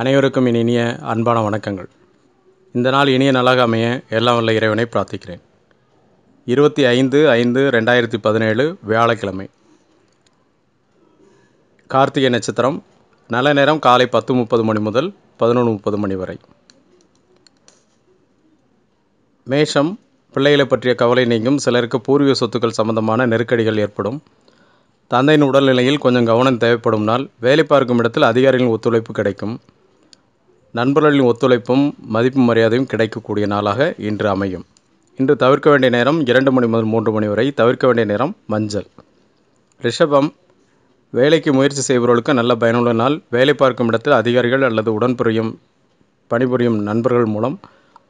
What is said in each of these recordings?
அனைவருக்கும் என் இனிய அன்பான வணக்கங்கள். இந்த நாள் இனிய நாளாக அமைய எல்லாம் வல்ல இறைவனை பிரார்த்திக்கிறேன். இருபத்தி ஐந்து ஐந்து ரெண்டாயிரத்தி பதினேழு வியாழக்கிழமை. கார்த்திகை நட்சத்திரம் நல்ல நேரம் காலை பத்து முப்பது மணி முதல் பதினொன்று முப்பது மணி வரை. மேஷம் பிள்ளைகளை பற்றிய கவலை நீங்கும் சிலருக்கு பூர்வீக சொத்துக்கள் சம்பந்தமான நெருக்கடிகள் ஏற்படும். தந்தையின் உடல்நிலையில் கொஞ்சம் கவனம் தேவைப்படும் நாள் வேலை பார்க்கும் இடத்தில் அதிகாரிகளின் ஒத்துழைப்பு கிடைக்கும். நண்பர்களின் ஒத்துழைப்பும் மதிப்பு மரியாதையும் கிடைக்கக்கூடிய நாளாக இன்று அமையும். இன்று தவிர்க்க வேண்டிய நேரம் இரண்டு மணி முதல் மூன்று மணி வரை தவிர்க்க வேண்டிய நேரம் மஞ்சள். ரிஷபம் வேலைக்கு முயற்சி செய்பவர்களுக்கு நல்ல பயனுள்ள நாள். வேலை பார்க்கும் இடத்தில் அதிகாரிகள் அல்லது உடன்புரியும் பணிபுரியும் நண்பர்கள் மூலம்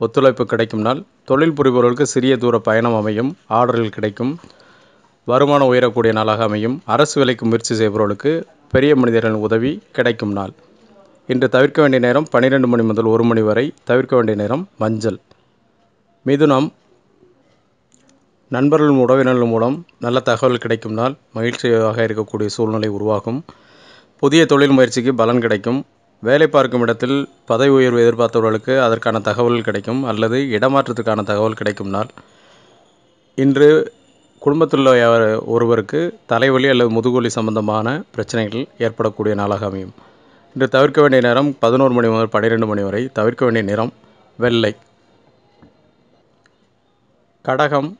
ஒத்துழைப்பு கிடைக்கும் நாள். தொழில் புரிபவர்களுக்கு சிறிய தூர பயணம் அமையும் ஆர்டர்கள் கிடைக்கும் வருமானம் உயரக்கூடிய நாளாக அமையும். அரசு வேலைக்கு முயற்சி செய்பவர்களுக்கு பெரிய மனிதர்களின் உதவி கிடைக்கும் நாள். இன்று தவிர்க்க வேண்டிய நேரம் பன்னிரெண்டு மணி முதல் ஒரு மணி வரை தவிர்க்க வேண்டிய நேரம் மஞ்சள். மிதுனம் நண்பர்களும் உறவினர்கள் மூலம் நல்ல தகவல் கிடைக்கும் நாள் மகிழ்ச்சியாக இருக்கக்கூடிய சூழ்நிலை உருவாகும். புதிய தொழில் முயற்சிக்கு பலன் கிடைக்கும். வேலை பார்க்கும் இடத்தில் பதவி உயர்வு எதிர்பார்த்தவர்களுக்கு அதற்கான தகவல் கிடைக்கும் அல்லது இடமாற்றத்துக்கான தகவல் கிடைக்கும் நாள். இன்று குடும்பத்தில் உள்ள ஒருவருக்கு தலைவலி அல்லது முதுகுவலி சம்பந்தமான பிரச்சனைகள் ஏற்படக்கூடிய நாளாக அமையும். இன்று தவிர்க்க வேண்டிய நேரம் பதினோரு மணி முதல் பன்னிரெண்டு மணி வரை தவிர்க்க வேண்டிய நிறம் வெள்ளை. கடகம்.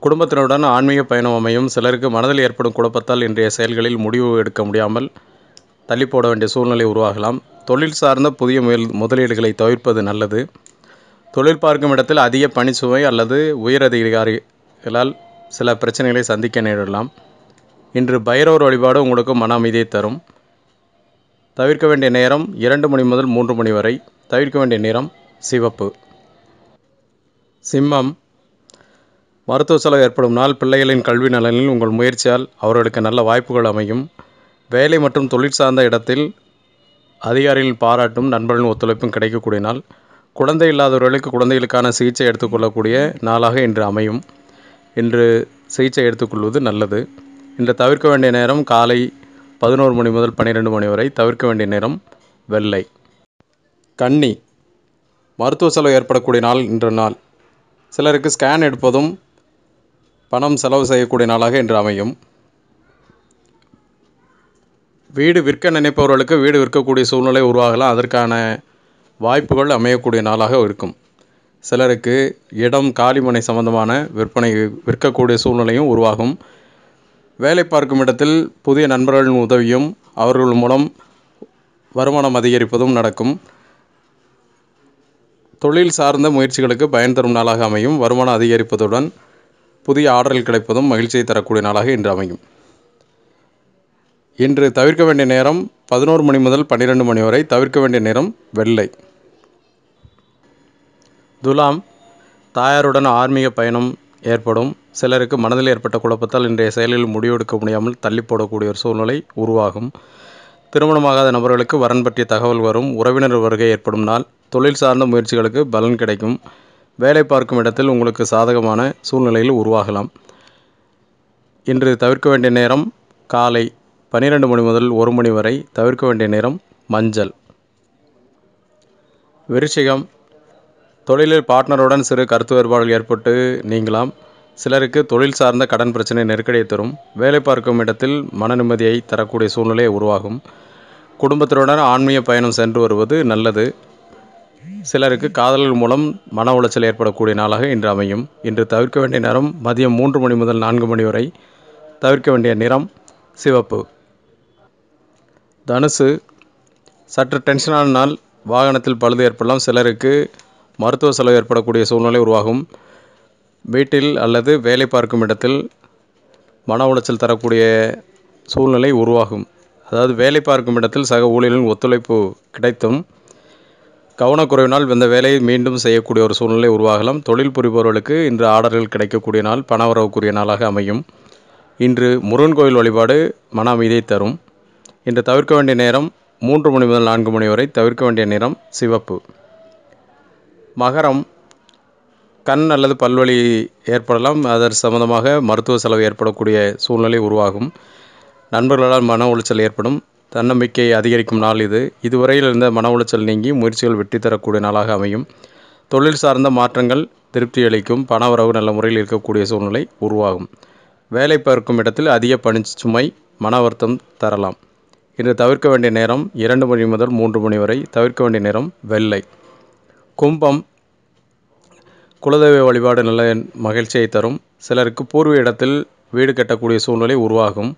குடும்பத்தினருடன் ஆன்மீக பயணம் அமையும். சிலருக்கு மனதில் ஏற்படும் குழப்பத்தால் இன்றைய செயல்களில் முடிவு எடுக்க முடியாமல் தள்ளி போட வேண்டிய சூழ்நிலை உருவாகலாம். தொழில் சார்ந்த புதிய முயல் முதலீடுகளை தவிர்ப்பது நல்லது. தொழில் பார்க்கும் இடத்தில் அதிக பணிச்சுவை அல்லது உயர் அதிகாரிகளால் சில பிரச்சனைகளை சந்திக்க நேரிடலாம். இன்று பைரவர் வழிபாடு உங்களுக்கு மன அமைதியை தரும். தவிர்க்க வேண்டிய நேரம் இரண்டு மணி முதல் மூன்று மணி வரை தவிர்க்க வேண்டிய நேரம் சிவப்பு. சிம்மம். மருத்துவ செலவு ஏற்படும் நாள் பிள்ளைகளின் கல்வி நலனில் உங்கள் முயற்சியால் அவர்களுக்கு நல்ல வாய்ப்புகள் அமையும். வேலை மற்றும் தொழில் சார்ந்த இடத்தில் அதிகாரிகளின் பாராட்டும் நண்பர்களின் ஒத்துழைப்பும் கிடைக்கக்கூடிய நாள். குழந்தை இல்லாதவர்களுக்கு குழந்தைகளுக்கான சிகிச்சை எடுத்துக்கொள்ளக்கூடிய நாளாக இன்று அமையும். இன்று சிகிச்சை எடுத்துக்கொள்வது நல்லது. இன்று தவிர்க்க வேண்டிய நேரம் காலை பதினோரு மணி முதல் பன்னிரெண்டு மணி வரை தவிர்க்க வேண்டிய நேரம் வெள்ளை. கன்னி. மருத்துவ செலவு ஏற்படக்கூடிய நாள் இன்ற நாள். சிலருக்கு ஸ்கேன் எடுப்பதும் பணம் செலவு செய்யக்கூடிய நாளாக இன்று அமையும். வீடு விற்க நினைப்பவர்களுக்கு வீடு விற்கக்கூடிய சூழ்நிலை உருவாகலாம். அதற்கான வாய்ப்புகள் அமையக்கூடிய நாளாக இருக்கும். சிலருக்கு இடம் காலிமனை சம்பந்தமான விற்பனை விற்கக்கூடிய சூழ்நிலையும் உருவாகும். வேலை பார்க்கும் இடத்தில் புதிய நண்பர்களின் உதவியும் அவர்கள் மூலம் வருமானம் அதிகரிப்பதும் நடக்கும். தொழில் சார்ந்த முயற்சிகளுக்கு பயன் தரும் நாளாக அமையும். வருமானம் அதிகரிப்பதுடன் புதிய ஆர்டர்கள் கிடைப்பதும் மகிழ்ச்சியை தரக்கூடிய நாளாக இன்று அமையும். இன்று தவிர்க்க வேண்டிய நேரம் பதினோரு மணி முதல் பன்னிரெண்டு மணி வரை தவிர்க்க வேண்டிய நேரம் வெள்ளை. துலாம் தாயாருடன் ஆன்மீக பயணம் ஏற்படும். சிலருக்கு மனதில் ஏற்பட்ட குழப்பத்தால் இன்றைய செயலில் முடிவெடுக்க முடியாமல் தள்ளி போடக்கூடிய ஒரு சூழ்நிலை உருவாகும். திருமணமாகாத நபர்களுக்கு வரன் பற்றிய தகவல் வரும். உறவினர் வருகை ஏற்படும் நாள். தொழில் சார்ந்த முயற்சிகளுக்கு பலன் கிடைக்கும். வேலை பார்க்கும் இடத்தில் உங்களுக்கு சாதகமான சூழ்நிலையில் உருவாகலாம். இன்று தவிர்க்க வேண்டிய நேரம் காலை பன்னிரெண்டு மணி முதல் ஒரு மணி வரை தவிர்க்க வேண்டிய நேரம் மஞ்சள். விருச்சிகம். தொழிலில் பார்ட்னருடன் சிறு கருத்து வேறுபாடுகள் ஏற்பட்டு நீங்கலாம். சிலருக்கு தொழில் சார்ந்த கடன் பிரச்சனை நெருக்கடியை தரும். வேலை பார்க்கும் இடத்தில் மன நிம்மதியை தரக்கூடிய சூழ்நிலை உருவாகும். குடும்பத்தினுடன் ஆன்மீக பயணம் சென்று வருவது நல்லது. சிலருக்கு காதல்கள் மூலம் மன உளைச்சல் ஏற்படக்கூடிய நாளாக இன்று அமையும். இன்று தவிர்க்க வேண்டிய நேரம் மதியம் மூன்று மணி முதல் நான்கு மணி வரை தவிர்க்க வேண்டிய நிறம் சிவப்பு. தனுசு. சற்று டென்ஷனான நாள் வாகனத்தில் பழுது ஏற்படலாம். சிலருக்கு மருத்துவ செலவு ஏற்படக்கூடிய சூழ்நிலை உருவாகும். வீட்டில் அல்லது வேலை பார்க்கும் இடத்தில் மன உளைச்சல் தரக்கூடிய சூழ்நிலை உருவாகும். அதாவது வேலை பார்க்கும் இடத்தில் சக ஊழியர்களின் ஒத்துழைப்பு கிடைத்தும் கவனக்குறைவினால் இந்த வேலையை மீண்டும் செய்யக்கூடிய ஒரு சூழ்நிலை உருவாகலாம். தொழில் புரிபவர்களுக்கு இன்று ஆர்டர்கள் கிடைக்கக்கூடிய நாள் பணவரவுக்குரிய நாளாக அமையும். இன்று முருகன் கோயில் வழிபாடு மன அமைதியை தரும். இன்று தவிர்க்க வேண்டிய நேரம் மூன்று மணி முதல் நான்கு மணி வரை தவிர்க்க வேண்டிய நேரம் சிவப்பு. மகரம் கண் அல்லது பல்வலி ஏற்படலாம். அதற்கு சம்பந்தமாக மருத்துவ செலவு ஏற்படக்கூடிய சூழ்நிலை உருவாகும். நண்பர்களால் மன உளைச்சல் ஏற்படும். தன்னம்பிக்கை அதிகரிக்கும் நாள் இது. இதுவரையில் இருந்த மன உளைச்சல் நீங்கி முயற்சிகள் வெற்றி தரக்கூடிய நாளாக அமையும். தொழில் சார்ந்த மாற்றங்கள் திருப்தி அளிக்கும். பண வரவு நல்ல முறையில் இருக்கக்கூடிய சூழ்நிலை உருவாகும். வேலை பார்க்கும் இடத்தில் அதிக பணிச்சுமை மன வருத்தம் தரலாம். இன்று தவிர்க்க வேண்டிய நேரம் இரண்டு மணி முதல் மூன்று மணி வரை தவிர்க்க வேண்டிய நேரம் வெள்ளை. கும்பம் குலதெய்வ வழிபாடு நல்ல மகிழ்ச்சியை தரும். சிலருக்கு பூர்வ இடத்தில் வீடு கட்டக்கூடிய சூழ்நிலை உருவாகும்.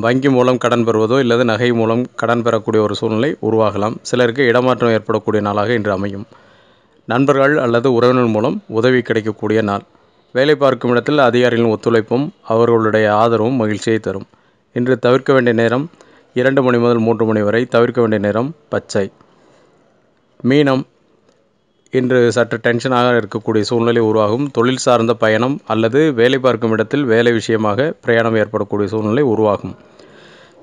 வங்கி மூலம் கடன் பெறுவதோ இல்லது நகை மூலம் கடன் பெறக்கூடிய ஒரு சூழ்நிலை உருவாகலாம். சிலருக்கு இடமாற்றம் ஏற்படக்கூடிய நாளாக இன்று அமையும். நண்பர்கள் அல்லது உறவினர் மூலம் உதவி கிடைக்கக்கூடிய நாள். வேலை பார்க்கும் இடத்தில் அதிகாரிகளின் ஒத்துழைப்பும் அவர்களுடைய ஆதரவும் மகிழ்ச்சியை தரும். இன்று தவிர்க்க வேண்டிய நேரம் இரண்டு மணி முதல் மூன்று மணி வரை தவிர்க்க வேண்டிய நேரம் பச்சை. மீனம் இன்று சற்று டென்ஷனாக இருக்கக்கூடிய சூழ்நிலை உருவாகும். தொழில் சார்ந்த பயணம் அல்லது வேலை பார்க்கும் இடத்தில் வேலை விஷயமாக பிரயாணம் ஏற்படக்கூடிய சூழ்நிலை உருவாகும்.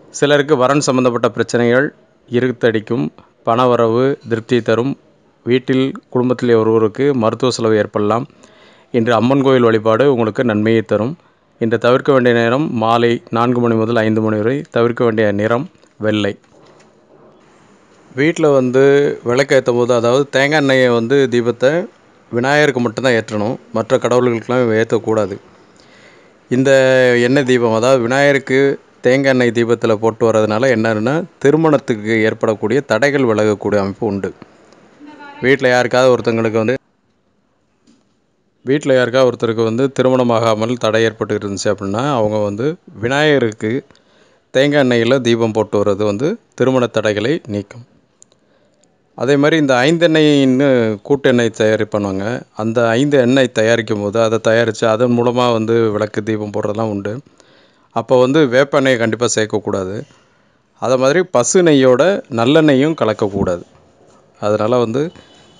சிலருக்கு வரன் சம்பந்தப்பட்ட பிரச்சனைகள் இருத்தடிக்கும் பணவரவு திருப்தி தரும். வீட்டில் குடும்பத்தில் ஒருவருக்கு மருத்துவ செலவு ஏற்படலாம். இன்று அம்மன் கோயில் வழிபாடு உங்களுக்கு நன்மையை தரும். இன்று தவிர்க்க வேண்டிய நேரம் மாலை நான்கு மணி முதல் ஐந்து மணி வரை தவிர்க்க வேண்டிய நிறம் வெள்ளை. வீட்டில் வந்து விளக்கு ஏற்றும் போது அதாவது தேங்காய் எண்ணெயை வந்து தீபத்தை விநாயகருக்கு மட்டும்தான் ஏற்றணும். மற்ற கடவுள்களுக்கெல்லாம் ஏற்றக்கூடாது. இந்த எண்ணெய் தீபம் அதாவது விநாயகருக்கு தேங்காய் எண்ணெய் தீபத்தில் போட்டு வர்றதுனால என்னன்னா திருமணத்துக்கு ஏற்படக்கூடிய தடைகள் விலகக்கூடிய அமைப்பு உண்டு. வீட்டில் யாருக்காவது ஒருத்தங்களுக்கு வந்து வீட்டில் யாருக்காவது ஒருத்தருக்கு வந்து திருமணமாகாமல் தடை ஏற்பட்டு இருந்துச்சு அப்படின்னா அவங்க வந்து விநாயகருக்கு தேங்காய் எண்ணெயில் தீபம் போட்டு வர்றது வந்து திருமண தடைகளை நீக்கும். அதே மாதிரி இந்த ஐந்தெண்ணெயின்னு கூட்டு எண்ணெய் தயாரி பண்ணுவாங்க. அந்த ஐந்து எண்ணெய் தயாரிக்கும் போது அதை தயாரித்து அதன் மூலமாக வந்து விளக்கு தீபம் போடுறதெல்லாம் உண்டு. அப்போ வந்து வேப்ப எண்ணெயை கண்டிப்பாக சேர்க்கக்கூடாது. அதை மாதிரி பசு நெய்யோட நல்லெண்ணெயும் கலக்கக்கூடாது. அதனால் வந்து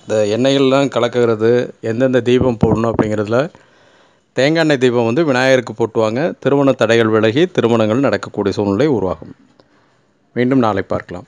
இந்த எண்ணெய்கள்லாம் கலக்கிறது எந்தெந்த தீபம் போடணும் அப்படிங்கிறதுல தேங்காய் எண்ணெய் தீபம் வந்து விநாயகருக்கு போட்டுவாங்க. திருமண தடைகள் விலகி திருமணங்கள் நடக்கக்கூடிய சூழ்நிலை உருவாகும். மீண்டும் நாளை பார்க்கலாம்.